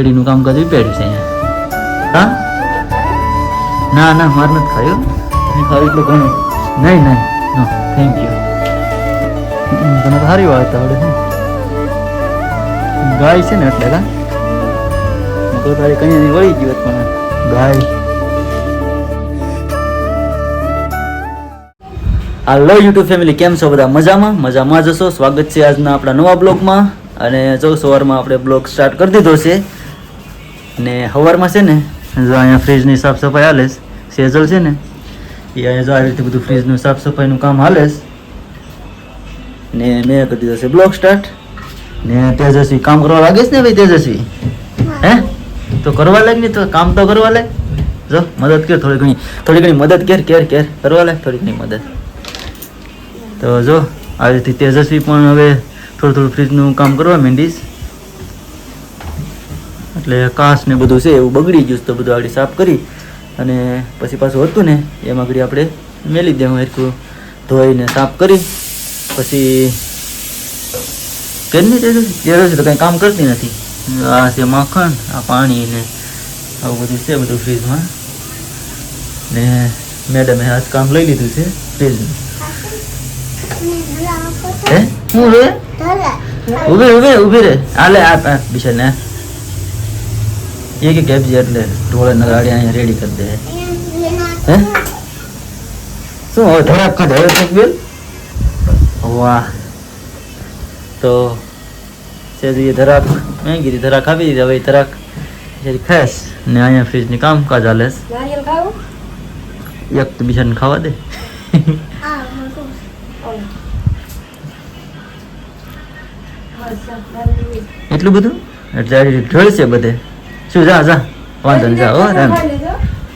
પેઢીનું કામકાજ પેઢી છે અહીંયા. હા? ના ના, માર નથી ખાયું. નહીં ખાવ એટલું ઘણું નહીં નહીં. થેન્ક યુ તને સારી વાત આવડે શું ગાય છે ને એટલે, કા? તો તારી કઈ વળી ગયું પણ ગાય. હાલો યુટ્યુબ ફેમિલી કેમ છો બધા? મજામાં? મજામાં જશો સ્વાગત છે આજના આપણા નવા બ્લોગમાં. અને જો સવારમાં આપણે બ્લોગ સ્ટાર્ટ કરી દીધો છે ને સવારમાં છે ને, જો અહીંયા ફ્રીજની સાફ સફાઈ હાલેસ. સેજલ છે ને, એ અહીંયા જો આવી રીતે બધું ફ્રીજનું સાફ સફાઈનું કામ હાલેસ. ને મેં કરી દીધો છે બ્લોક સ્ટાર્ટ ને તેજસ્વી કામ કરવા લાગે છે ને ભાઈ તેજસ્વી હે તો કરવા લાગ ને તો કામ તો કરવા લાગ જો, મદદ કર, થોડી ઘણી થોડી ઘણી મદદ કેર કેર કેર, કરવા લાગ, થોડી ઘણી મદદ તો જો, આવી રીતે તેજસ્વી પણ હવે થોડું થોડું ફ્રીજનું કામ કરવા માંડીશ એટલે કાંસ ને બધું છે એવું બગડી ગયું તો બધું આગળ સાફ કરી અને પછી પાછું હતું ને એમાં આગળ આપણે મેલી દેવું હરખું ધોઈને સાફ કરી પછી કેમની નહીં તો કંઈ કામ કરતી નથી. આ છે માખણ આ પાણી ને આવું બધું છે બધું ફ્રીજમાં. ને મેડમે આજ કામ લઈ લીધું છે ફ્રીજનું. હે? હું? રે ઉભે ઉભે ઊભી રે. આલે આ આ બિચાર ને એક એક કેબજી એટલે ઢોળે નગાડી ગાડી અહીંયા રેડી કરી દે હે શું હવે ધરાક ખાધે હવે કંઈક બેન વાહ તો સેજી ધરાક મેં કીધી ધરાક આપી દીધી હવે ધરાક જેરી ખાસ ને અહીંયા ફ્રીજની કામકાજ હાલે. એક તો બીજાને ખાવા દે એટલું બધું? એટલે ઢળશે બધે? શું જા જા. વાંધો નહીં જા હો રામ.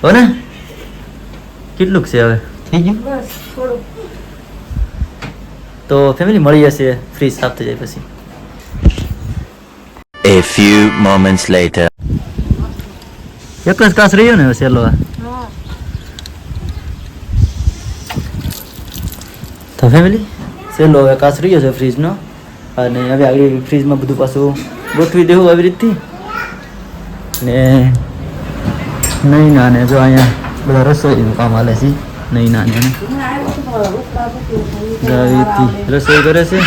હો ને? કેટલુંક છે હવે? થઈ ગયું? બસ તો ફેમિલી મળી જશે ફ્રીજ સાફ થઈ જાય પછી. A few moments later. એક જ કાસ રહ્યો ને હવે સહેલો આ. તો ફેમિલી સેલો હવે કાસ રહ્યો છે ફ્રીજનો અને હવે આગળ ફ્રીજમાં બધું પાછું ગોઠવી દેવું આવી રીતથી. ને નહીં ના જો અહીંયા બધા રસોઈનું કામ હાલે છે. નહીં ના રસોઈ કરે છે.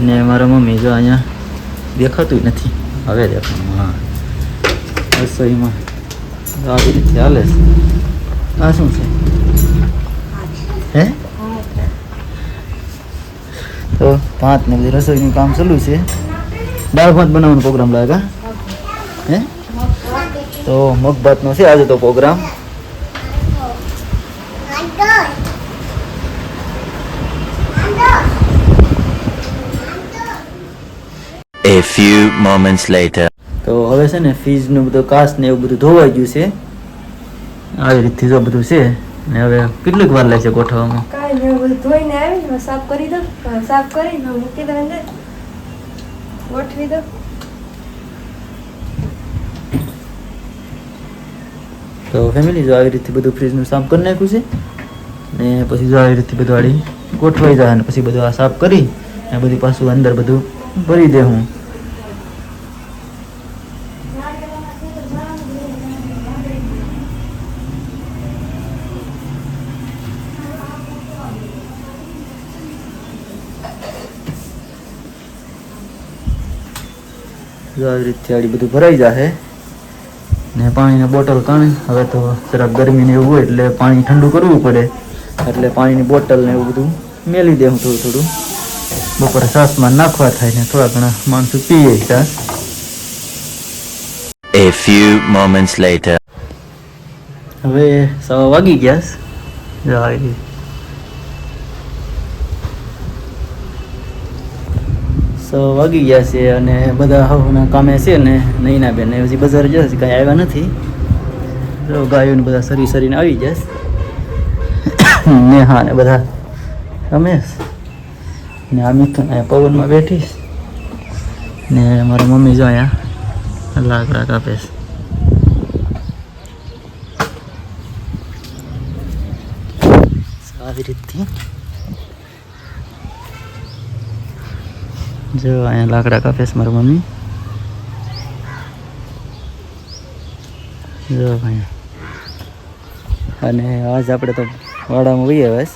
ને મારા મમ્મી જો અહીંયા દેખાતું નથી. હવે દેખાતું, હા. રસોઈમાં આવી રીતે હાલે છે. આ શું છે? હે? તો પાંચ ને રસોઈનું કામ ચાલુ છે. દાળ ભાત બનાવવાનો પ્રોગ્રામ લાગે હે? તો મગભાત નો છે આજે તો programme. A few moments later. તો હવે છે ને ફીઝનું બધું કાસ ને એવું બધું ધોવાઈ ગયું છે. આવી રીતથી જો બધું છે. ને હવે કેટલીક વાર લાગશે ગોઠવવામાં? કાંઈ નહીં બધું ધોઈને આવી સાફ કરી દો સાફ કરી ને મૂકી દો અંદર ગોઠવી દો તો ફેમિલી જો આવી રીતે બધું ફ્રીજનું સાફ કરી નાખ્યું છે ને પછી જો આવી રીતે બધું આડી ગોઠવાઈ જાય અને પછી બધું આ સાફ કરી ને બધી પાછું અંદર બધું ભરી દે હું. જો આવી રીતે આડી બધું ભરાઈ જશે ને પાણીની બોટલ કાણે. હવે તો જરાક ગરમી ને એવું હોય એટલે પાણી ઠંડુ કરવું પડે. એટલે પાણીની બોટલ ને એવું બધું મેલી દેવું થોડું થોડું. બપોરે શ્વાસમાં નાખવા થાય ને થોડા ઘણા માણસો પીએ શ્વાસ A few moments later. હવે સવા વાગી ગયા. સવા વાગી ગયા છે અને બધા હવના કામે છે ને નૈના બેન હજી બજાર જશે કાંઈ આવ્યા નથી. તો ગાયોને બધા સરી સરીને આવી જશે નેહા ને બધા રમેશ ને આ મિથુન અહીંયા પવનમાં બેઠીશ ને મારી મમ્મી જો અહીંયા લાકડા કાપે છે. આવી રીતથી જો, અહીંયા લાકડા કાપે છે મારા મમ્મી. જો ભાઈ. અને આજ આપણે તો વાડામાં વહીએ બસ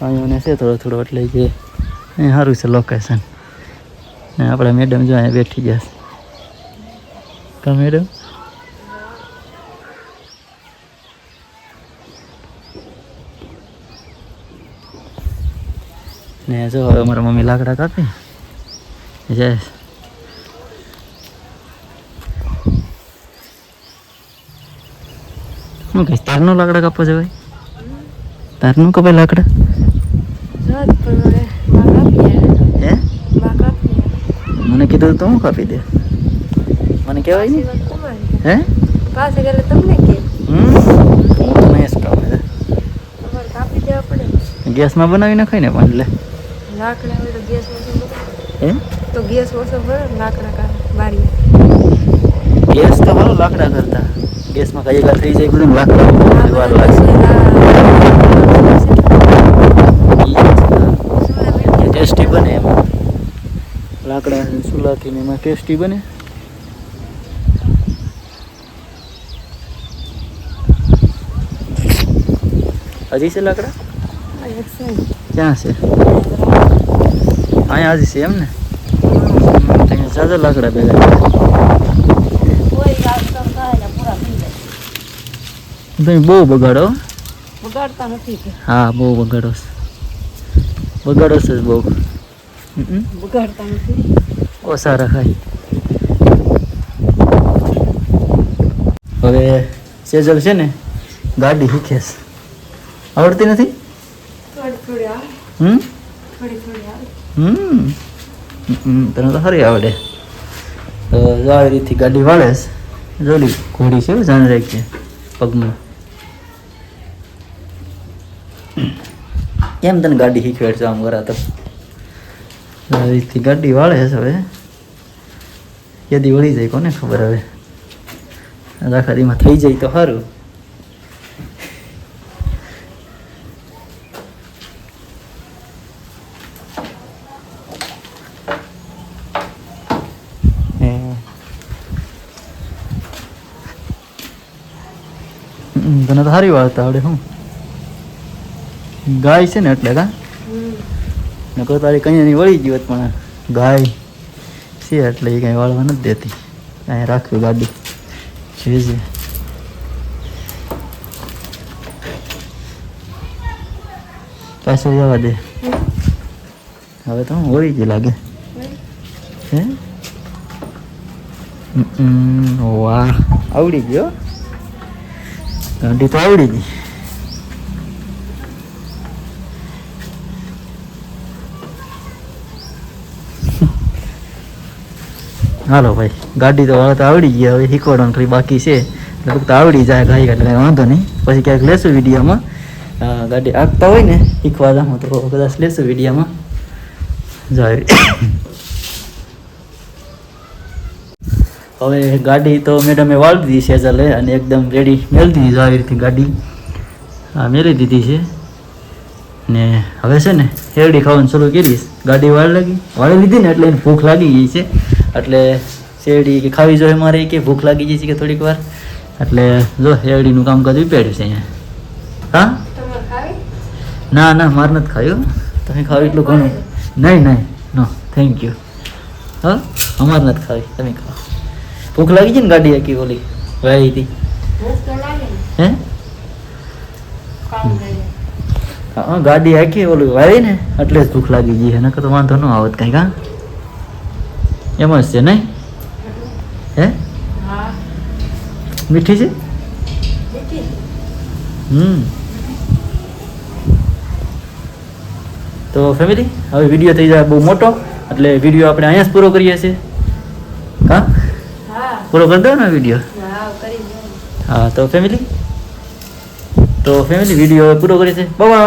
અહીંયાને છે થોડો થોડો, એટલે જે અહીં સારું છે લોકેશન ને આપણા મેડમ જો અહીંયા બેઠી ગયા છે. કા મેડમ ને જો, હવે મારા મમ્મી લાકડા કાપી. જય શું કહીશ તારનું લાકડા કાપો છે ભાઈ તારનું કપાય લાકડા મને કીધું તો હું કાપી દે? મને કહેવાય ને હે? પાસે ગયેલે તમને કે. હું તો નહીં જ કાપે છે. તમારે કાપી દેવા પડે. ગેસમાં બનાવી નખાય ને પણ એટલે લાકડા હોય તો ગેસ હે? તો ગેસ ઓછો ભરે ને લાકડા કા બારી ગેસ તો હાલો લાકડા કરતા. ગેસમાં કઈ એકા થઈ જાય બધું લાકડા બહુ વાર લાગશે. ટેસ્ટી બને એમાં. લાકડા ચૂલાથી ને એમાં ટેસ્ટી બને. હજી છે લાકડા? ક્યાં છે? અહીંયા હજી છે એમ ને? ત્યાં સાજા લાકડા ભેગા તમે બહુ બગાડો બગાડતા નથી હા બહુ બગાડો. બગાડો છે બહુ. બગાડતા નથી. ઓછા રખાય હવે સેજલ છે ને ગાડી શીખે છે. આવડતી નથી? થોડી થોડી હમ? થોડી થોડી હમ હમ, તને તો સારી આવડે તો જો આવી રીતથી ગાડી વાળે છે જોડી ઘોડી છે જાણ રાખીએ પગમાં કેમ તને ગાડી શીખવાડ છે આમ કરા તો આવી રીતથી ગાડી વાળે છે હવે યદી વળી જાય કોને ખબર હવે આખા દીમાં થઈ જાય તો સારું તને તો સારી વાળતા આવડે હું. ગાય છે ને એટલે કા? નકર તારી કઈ એની વળી ગયું પણ ગાય છે એટલે એ કઈ વાળવા નથી દેતી. અહીંયા રાખ્યું ગાડી. છે છે પાછળ જવા દે. હવે તો હું વળી જ લાગે. હે? હમ, વાહ. આવડી ગયો ગાડી તો આવડી ગઈ. હાલો ભાઈ, ગાડી તો તો આવડી ગઈ, હવે શીખવાડવાનું ખાલી બાકી છે. લગભગ તો આવડી જાય ગાઈ એટલે કાંઈ વાંધો નહીં. પછી ક્યાંક લેશું વિડીયોમાં. ગાડી આગતા હોય ને શીખવા જાઉં તો કદાચ લેશું વિડીયોમાં. જાય હવે ગાડી તો મેડમે વાળી દીધી છે ચાલે અને એકદમ રેડી મેળી દીધી છે આવી રીતે ગાડી. હા મેળી દીધી છે. ને હવે છે ને શેરડી ખાવાનું શરૂ કરીશ ગાડી વાળ લાગી. વાળી લીધી ને એટલે એને ભૂખ લાગી ગઈ છે. એટલે શેરડી કે ખાવી જોઈએ મારે કે ભૂખ લાગી ગઈ છે કે થોડીક વાર? એટલે જો શેરડીનું કામકાજ પેડ્યું છે અહીંયા. હા? ના ના મારે નથી ખાયું તમે ખાવ એટલું ઘણું. નહીં નહીં નો થેન્ક યુ હા? અમારે નથી ખાવી. તમે ખાઓ. ભૂખ લાગી છે ને ગાડી આખી ઓલી વાઈ હતી હે? હા ગાડી આખી ઓલી વાઈ ને એટલે જ ભૂખ લાગી ગઈ એને તો વાંધો ન આવત કઈ કા એમ જ છે નહીં? હે? મીઠી છે? હમ. તો ફેમિલી હવે વીડિયો થઈ જાય બહુ મોટો એટલે વીડિયો આપણે અહીંયા જ પૂરો કરીએ છીએ. હા? પૂરો કરી દો ને વીડિયો હા તો ફેમિલી તો ફેમિલી વીડિયો પૂરો કરી છે બાય